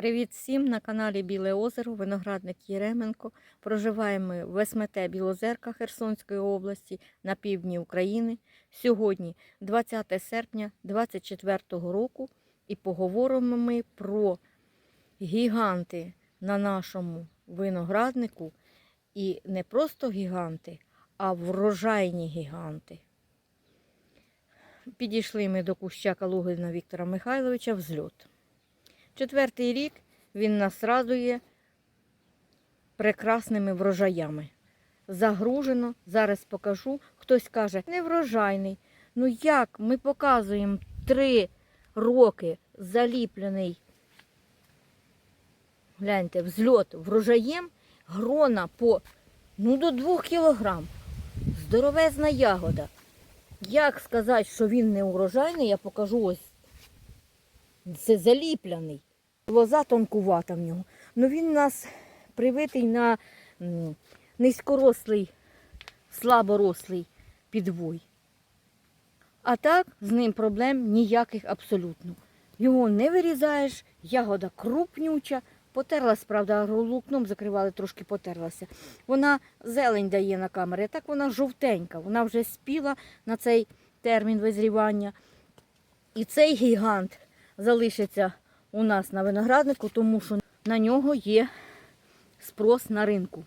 Привіт всім на каналі Біле озеро, виноградник Єременко. Проживаємо в СМТ Білозерка Херсонської області на півдні України. Сьогодні 20 серпня 2024 року і поговоримо ми про гіганти на нашому винограднику. І не просто гіганти, а врожайні гіганти. Підійшли ми до куща Калугина Віктора Михайловича взльот. Четвертий рік він нас радує прекрасними врожаями. Загружено, зараз покажу. Хтось каже, не врожайний. Ну як ми показуємо три роки заліплений, гляньте, взльот врожаєм, грона по ну, до 2 кілограм. Здоровезна ягода. Як сказати, що він не урожайний, я покажу ось. Це заліпляний. Лоза тонкувата в нього. Ну він у нас привитий на низькорослий, слаборослий підвой. А так з ним проблем ніяких абсолютно. Його не вирізаєш, ягода крупнюча, потерлась, правда, лукном закривали, трошки потерлася. Вона зелень дає на камері, а так вона жовтенька, вона вже спіла на цей термін визрівання. І цей гігант залишиться у нас на винограднику, тому що на нього є спрос на ринку.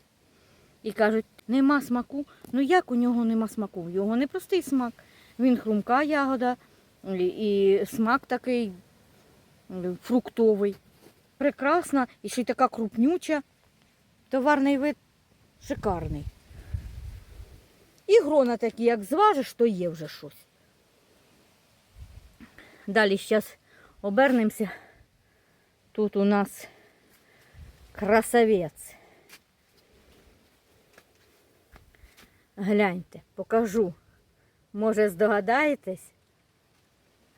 І кажуть, нема смаку. Ну як у нього нема смаку? У нього не простий смак. Він хрумка ягода і смак такий фруктовий. Прекрасна і ще й така крупнюча. Товарний вид шикарний. І грона такі, як зважиш, то є вже щось. Далі зараз обернемося. Тут у нас красавець. Гляньте, покажу. Може, здогадаєтесь?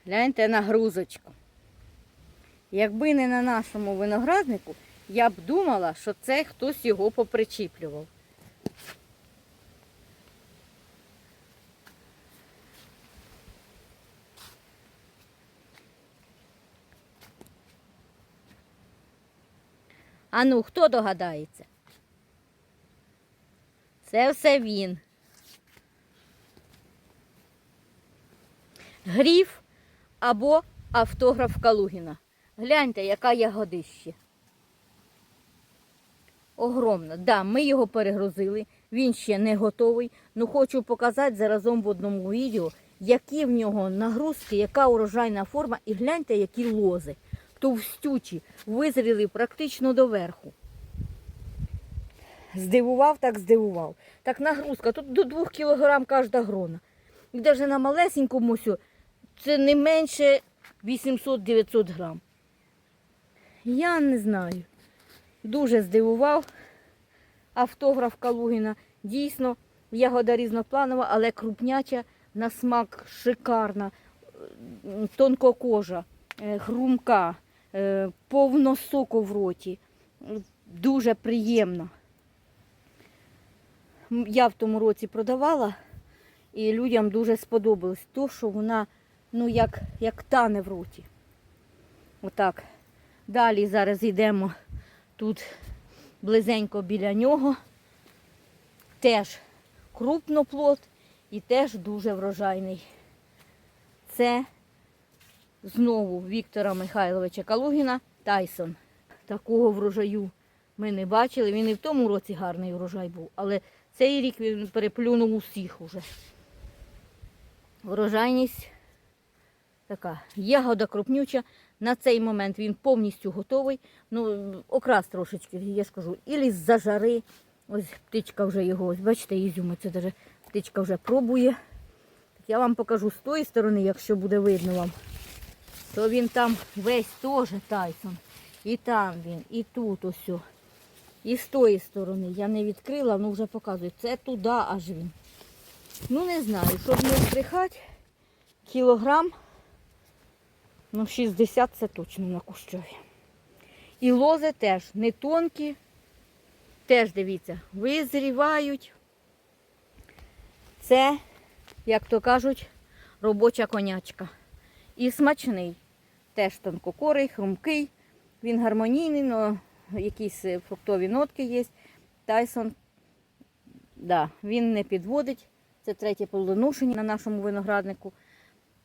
Гляньте на грузочку. Якби не на нашому винограднику, я б думала, що це хтось його попричіплював. А ну, хто догадається? Це все він. Гріф або автограф Калугіна. Гляньте, яка ягодище. Огромна. Да, ми його перегрузили, він ще не готовий. Ну хочу показати заразом в одному відео, які в нього нагрузки, яка урожайна форма, і гляньте, які лози. Товстючі, визріли практично доверху. Здивував, так здивував. Так нагрузка, тут до 2 кг кожна грона. І навіть на малесенькому це не менше 800-900 грам. Я не знаю. Дуже здивував автограф Калугіна. Дійсно, ягода різнопланова, але крупняча, на смак шикарна, е, тонкокожа, е, хрумка, повно соку в роті. Е, Дуже приємно. Я в тому році продавала, і людям дуже сподобалось то, що вона ну, як, як тане в роті. Отак. Далі зараз йдемо тут близенько біля нього. Теж крупноплод і теж дуже врожайний. Це знову Віктора Михайловича Калугіна Тайсон. Такого врожаю ми не бачили. Він і в тому році гарний врожай був, але цей рік він переплюнув усіх уже. Врожайність така. Ягода крупнюча. На цей момент він повністю готовий. Ну, окрас трошечки, я скажу, ілі з-за жари. Ось птичка вже його, ось бачите, ізюми, це даже птичка вже пробує. Так я вам покажу з тої сторони, якщо буде видно вам. То він там весь теж Тайсон. І там він, і тут ось. І з тої сторони. Я не відкрила, ну вже показую. Це туди аж він. Ну не знаю, щоб не збрехати, кілограм, ну 60 це точно на кущові. І лози теж не тонкі, теж дивіться, визрівають. Це, як то кажуть, робоча конячка. І смачний. Теж тонкокорий, хрумкий. Він гармонійний, але якісь е, фруктові нотки є. Тайсон, да, він не підводить. Це третє плодоношення на нашому винограднику.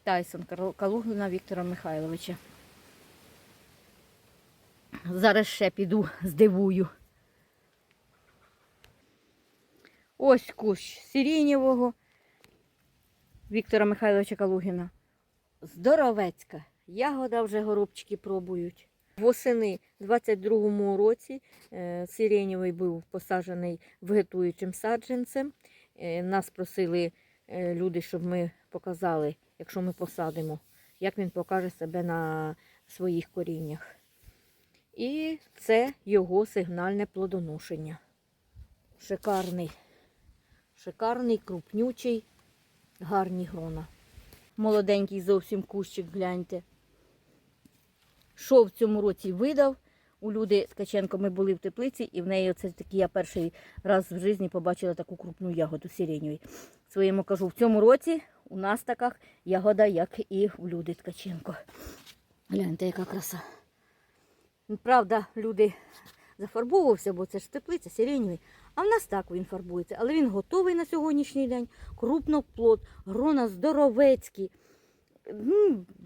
Тайсон Калугина Віктора Михайловича. Зараз ще піду здивую. Ось кущ сиренєвого Віктора Михайловича Калугіна. Здоровецька. Ягода вже горобчики пробують. Восени 22-му році е, сиренєвий був посаджений вегетуючим саджанцем. Е, Нас просили е, люди, щоб ми показали, якщо ми посадимо, як він покаже себе на своїх коріннях. І це його сигнальне плодоношення. Шикарний, шикарний, крупнючий, гарні грона. Молоденький зовсім кущик, гляньте. Що в цьому році видав? У люди Ткаченко ми були в теплиці, і в неї оце такий я перший раз в житті побачила таку крупну ягоду сиреньої. Своєму кажу, в цьому році у нас така ягода, як і у люди Ткаченко. Гляньте, яка краса. Правда, люди зафарбовувався, бо це ж теплиця, сиренєвий. А в нас так він фарбується. Але він готовий на сьогоднішній день. Крупноплод, грона здоровецькі.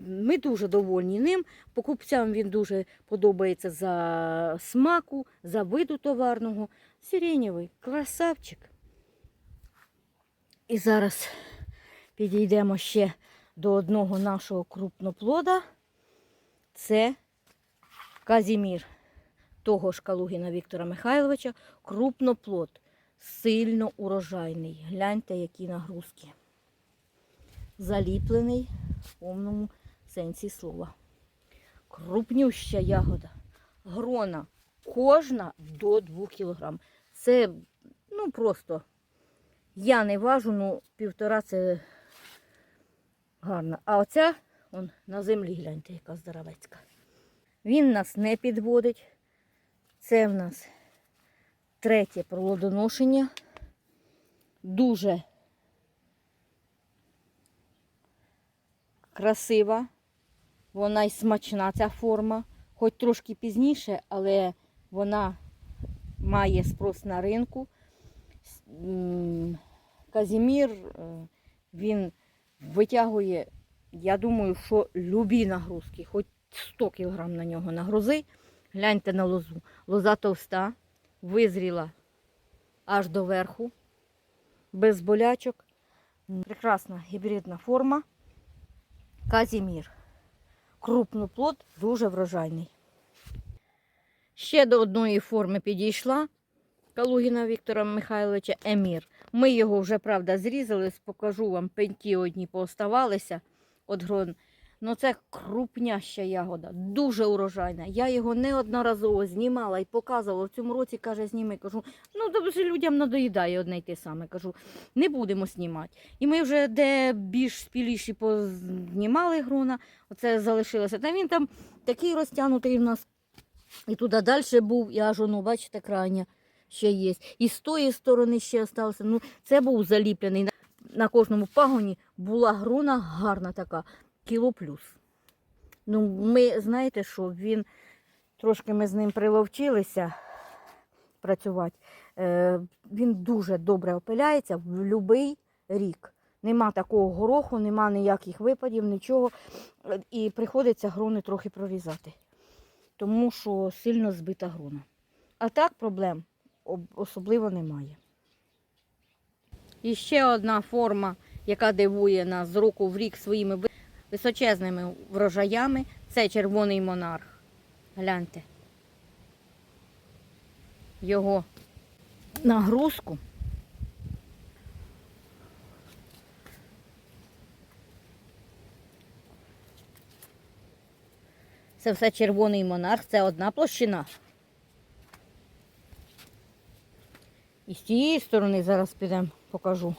Ми дуже довольні ним. Покупцям він дуже подобається за смаку, за виду товарного. Сиренєвий, красавчик. І зараз підійдемо ще до одного нашого крупноплода. Це Казімір того ж Калугіна Віктора Михайловича. Крупноплод, сильно урожайний. Гляньте, які нагрузки. Заліплений в повному сенсі слова. Крупнюща ягода. Грона кожна до 2 кг. Це ну просто я не важу, ну півтора це гарно. А оця он, на землі гляньте, яка здоровецька. Він нас не підводить. Це в нас третє плодоношення. Дуже красива. Вона й смачна ця форма. Хоч трошки пізніше, але вона має спрос на ринку. Казімір, е, він витягує, я думаю, що любі нагрузки, хоч 100 кг на нього нагрузи. Гляньте на лозу. Лоза товста, визріла аж до верху, без болячок. Прекрасна гібридна форма. Казімір. Крупноплод, дуже врожайний. Ще до одної форми підійшла Калугіна Віктора Михайловича Емір. Ми його вже, правда, зрізали, покажу вам, пеньки одні пооставалися від грон. Ну це крупняща ягода, дуже урожайна. Я його неодноразово знімала і показувала. В цьому році, каже, зніми. Кажу, ну вже людям надоїдає одне й те саме. Кажу, не будемо знімати. І ми вже де більш спіліші познімали грона, оце залишилося. Та він там такий розтягнутий в нас. І туди далі був, і аж бачите, крайня ще є. І з тої сторони ще залишилося. Ну, це був заліплений. На- кожному пагоні була грона гарна така, кіло плюс. Ну, ми знаєте, що він трошки ми з ним приловчилися працювати. Е, він дуже добре опиляється в будь-який рік. Нема такого гороху, нема ніяких випадів, нічого. І приходиться грони трохи прорізати, тому що сильно збита грона. А так проблем особливо немає. І ще одна форма, яка дивує нас з року в рік своїми височезними врожаями, це червоний монарх. Гляньте. Його нагрузку. Це все червоний монарх, це одна площина. І з тієї сторони зараз підемо, покажу.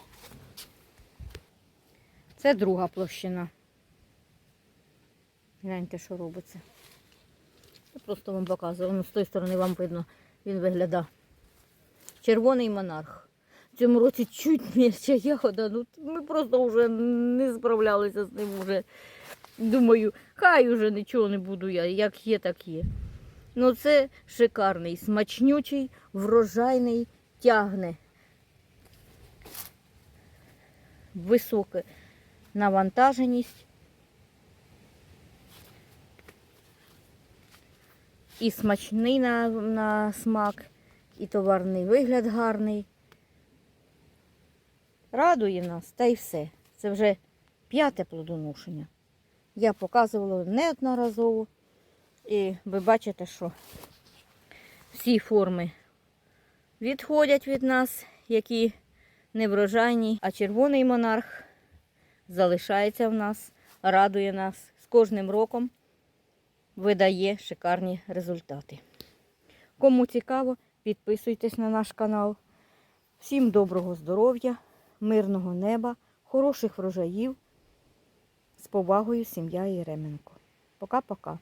Це друга площина. Гляньте, що робиться. Я просто вам показую. Воно з тої сторони вам видно, він виглядає. Червоний монарх. В цьому році чуть менша ягода. Ну, ми просто вже не справлялися з ним вже. Думаю, хай уже нічого не буду я. Як є, так є. Ну це шикарний, смачнючий, врожайний, тягне. Висока навантаженість. І смачний на, на смак, і товарний вигляд гарний. Радує нас, та й все. Це вже п'яте плодоношення. Я показувала неодноразово. І ви бачите, що всі форми відходять від нас, які неврожайні, а червоний монарх залишається в нас, радує нас з кожним роком видає шикарні результати. Кому цікаво, підписуйтесь на наш канал. Всім доброго здоров'я, мирного неба, хороших врожаїв. З повагою, сім'я Єременко. Пока-пока.